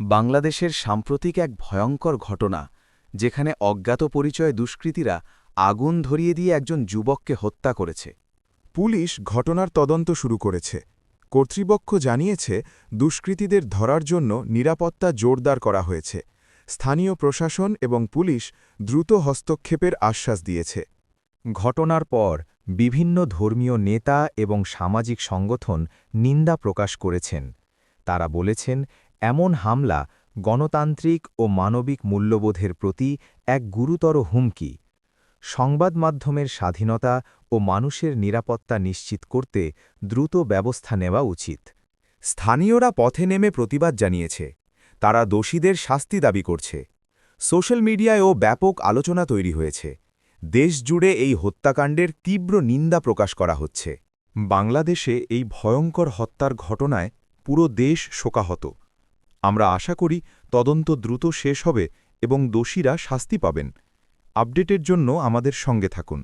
বাংলাদেশের সাম্প্রতিক এক ভয়ঙ্কর ঘটনা, যেখানে অজ্ঞাত পরিচয় দুষ্কৃতীরা আগুন ধরিয়ে দিয়ে একজন যুবককে হত্যা করেছে। পুলিশ ঘটনার তদন্ত শুরু করেছে। কর্তৃপক্ষ জানিয়েছে, দুষ্কৃতীদের ধরার জন্য নিরাপত্তা জোরদার করা হয়েছে। স্থানীয় প্রশাসন এবং পুলিশ দ্রুত হস্তক্ষেপের আশ্বাস দিয়েছে। ঘটনার পর বিভিন্ন ধর্মীয় নেতা এবং সামাজিক সংগঠন নিন্দা প্রকাশ করেছেন। তারা বলেছেন এমন হামলা গণতান্ত্রিক ও মানবিক মূল্যবোধের প্রতি এক গুরুতর হুমকি। সংবাদ মাধ্যমের স্বাধীনতা ও মানুষের নিরাপত্তা নিশ্চিত করতে দ্রুত ব্যবস্থা নেওয়া উচিত। স্থানীয়রা পথে নেমে প্রতিবাদ জানিয়েছে। তারা দোষীদের শাস্তি দাবি করছে। সোশ্যাল মিডিয়ায়ও ব্যাপক আলোচনা তৈরি হয়েছে। দেশ জুড়ে এই হত্যাকাণ্ডের তীব্র নিন্দা প্রকাশ করা হচ্ছে। বাংলাদেশে এই ভয়ঙ্কর হত্যার ঘটনায় পুরো দেশ শোকাহত। আমরা আশা করি তদন্ত দ্রুত শেষ হবে এবং দোষীরা শাস্তি পাবেন। আপডেটের জন্য আমাদের সঙ্গে থাকুন।